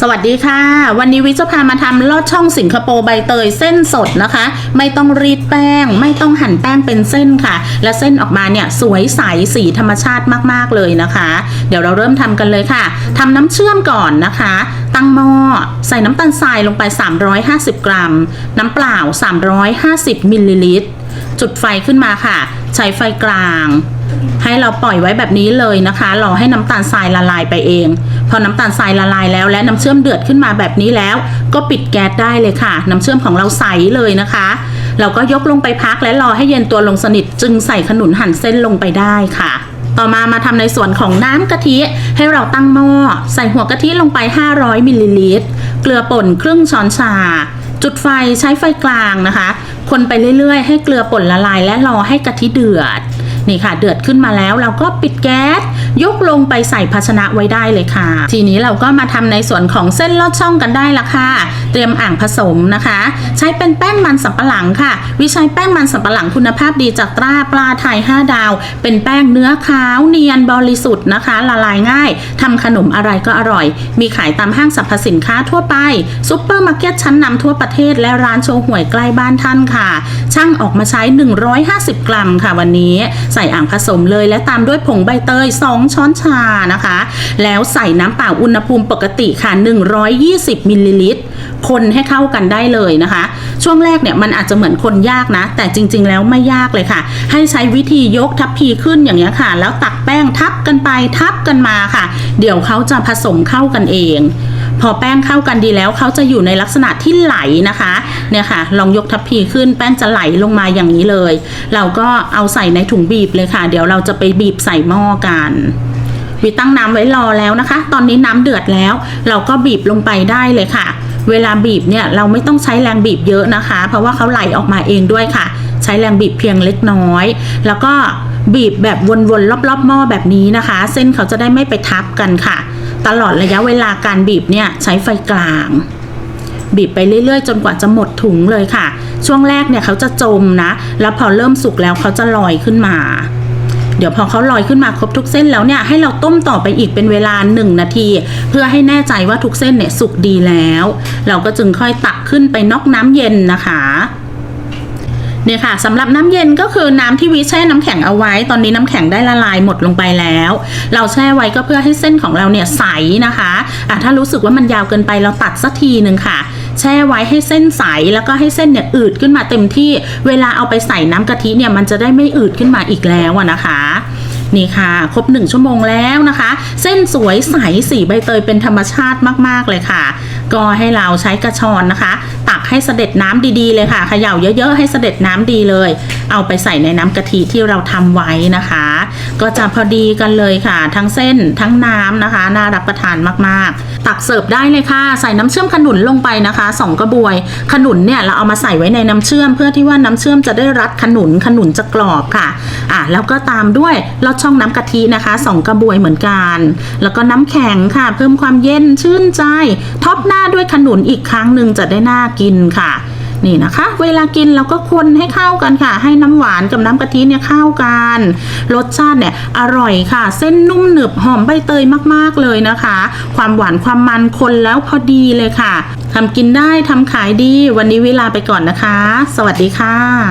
สวัสดีค่ะ วันนี้วิจะพามาทำลอดช่องสิงคโปร์ใบเตยเส้นสดนะคะ ไม่ต้องรีดแป้ง ไม่ต้องหั่นแป้งเป็นเส้นค่ะ และเส้นออกมาเนี่ยสวยใสสีธรรมชาติมากๆเลยนะคะ เดี๋ยวเราเริ่มทำกันเลยค่ะทำน้ำเชื่อมก่อนนะคะ ตั้งหม้อใส่น้ำตาลทรายลงไป 350 กรัม น้ำเปล่า 350มิลลิลิตรจุดไฟขึ้นมาค่ะ ใช้ไฟกลาง ให้เราปล่อยไว้แบบนี้เลยนะคะรอให้น้ำตาลทรายละลายไปเอง พอน้ำตาลทรายละลายแล้วและน้ำเชื่อมเดือดขึ้นมาแบบนี้แล้ว ก็ปิดแก๊สได้เลยค่ะ น้ำเชื่อมของเราใสเลยนะคะ เราก็ยกลงไปพักและรอให้เย็นตัวลงสนิท จึงใส่ขนุนหั่นเส้นลงไปได้ค่ะต่อมามาทำในส่วนของน้ำกะทิให้เราตั้งหม้อ ใส่หัวกะทิลงไป 500มิลลิลิตร เกลือป่นครึ่งช้อนชา จุดไฟใช้ไฟกลางนะคะ คนไปเรื่อยๆ ให้เกลือป่นละลายและรอให้กะทิเดือด นี่ค่ะ เดือดขึ้นมาแล้วเราก็ปิดแก๊ส ยกลงไปใส่ภาชนะไว้ได้เลยค่ะ ทีนี้เราก็มาทำในส่วนของเส้นลอดช่องกันได้ละค่ะ เตรียมอ่างผสมนะคะ ใช้เป็นแป้งมันสำปะหลังค่ะ วิชัยแป้งมันสำปะหลังคุณภาพดีจากตราปลาไทย 5 ดาว เป็นแป้งเนื้อขาวเนียนบริสุทธิ์นะคะ ละลายง่ายทำขนมอะไรก็อร่อย มีขายตามห้างสรรพสินค้าทั่วไปซุปเปอร์มาร์เก็ตชั้นนำทั่วประเทศและร้านโชว์หวยใกล้บ้านท่านค่ะ ช่างออกมาใช้ 150 กรัมค่ะวันนี้ ใส่อ่างผสมเลยและตามด้วยผงใบเตย2ช้อนชานะคะ แล้วใส่น้ำเปล่าอุณหภูมิปกติค่ะ 120มิลลิลิตรคนให้เข้ากันได้เลยนะคะ ช่วงแรกเนี่ยมันอาจจะเหมือนคนยากนะ แต่จริง ๆ แล้วไม่ยากเลยค่ะ ให้ใช้วิธียกทัพพีขึ้นอย่างนี้ค่ะ แล้วตักแป้งทับกันไปทับกันมาค่ะ เดี๋ยวเขาจะผสมเข้ากันเอง พอแป้งเข้ากันดีแล้วเขาจะอยู่ในลักษณะที่ไหลนะคะ เนี่ยค่ะ ลองยกทัพพีขึ้นแป้งจะไหลลงมาอย่างนี้เลย เราก็เอาใส่ในถุงบีบเลยค่ะ เดี๋ยวเราจะไปบีบใส่หม้อกันวิตั้งน้ำไว้รอแล้วนะคะ ตอนนี้น้ำเดือดแล้ว เราก็บีบลงไปได้เลยค่ะ เวลาบีบเนี่ยเราไม่ต้องใช้แรงบีบเยอะนะคะ เพราะว่าเขาไหลออกมาเองด้วยค่ะ ใช้แรงบีบเพียงเล็กน้อย แล้วก็บีบแบบวนๆรอบๆหม้อแบบนี้นะคะ เส้นเขาจะได้ไม่ไปทับกันค่ะ ตลอดระยะเวลาการบีบเนี่ยใช้ไฟกลาง บีบไปเรื่อยๆ จนกว่าจะหมดถุงเลยค่ะ ช่วงแรกเนี่ยเขาจะจมนะ แล้วพอเริ่มสุกแล้วเขาจะลอยขึ้นมา เดี๋ยวพอเขาลอยขึ้นมาครบทุกเส้นแล้วเนี่ยให้เราต้มต่อไปอีกเป็นเวลา 1 นาที เพื่อให้แน่ใจว่าทุกเส้นเนี่ยสุกดีแล้ว เราก็จึงค่อยตักขึ้นไปนอกน้ำเย็นนะคะเนี่ยค่ะสำหรับน้ำเย็นก็คือน้ำที่วิแช่น้ำแข็งเอาไว้ ตอนนี้น้ำแข็งได้ละลายหมดลงไปแล้ว เราแช่ไว้ก็เพื่อให้เส้นของเราเนี่ยใสนะคะอะถ้ารู้สึกว่ามันยาวเกินไปเราตัดสักทีหนึ่งค่ะ แช่ไว้ให้เส้นใสแล้วก็ให้เส้นเนี่ยอืดขึ้นมาเต็มที่เวลาเอาไปใส่น้ำกะทิเนี่ยมันจะได้ไม่อืดขึ้นมาอีกแล้วนะคะนี่ค่ะ ครบหนึ่งชั่วโมงแล้วนะคะ เส้นสวยใสสีใบเตยเป็นธรรมชาติมากๆเลยค่ะ ก็ให้เราใช้กระชอนนะคะ ตักให้เสด็จน้ำดีๆเลยค่ะเขย่าเยอะๆให้เสด็จน้ำดีเลย เอาไปใส่ในน้ำกะทิที่เราทำไว้นะคะ ก็จะพอดีกันเลยค่ะ ทั้งเส้นทั้งน้ำนะคะ น่ารับประทานมากๆ ตักเสิร์ฟได้เลยค่ะ ใส่น้ำเชื่อมขนุนลงไปนะคะสองกระบวย ขนุนเนี่ยเราเอามาใส่ไว้ในน้ำเชื่อม เพื่อที่ว่าน้ำเชื่อมจะได้รัดขนุนขนุนจะกรอบค่ะอะ แล้วก็ตามด้วยลอดช่องน้ำกะทินะคะสองกระบวยเหมือนกัน แล้วก็น้ำแข็งค่ะ เพิ่มความเย็นชื่นใจท็อปหน้าด้วยขนุนอีกครั้งหนึ่งจะได้น่ากินค่ะ นี่นะคะ เวลากินเราก็คนให้เข้ากันค่ะ ให้น้ำหวานกับน้ำกะทิเนี่ยเข้ากัน รสชาติเนี่ยอร่อยค่ะ เส้นนุ่มหนึบหอมใบเตยมากๆเลยนะคะ ความหวานความมันคนแล้วพอดีเลยค่ะทำกินได้ทำขายดี วันนี้เวลาไปก่อนนะคะ สวัสดีค่ะ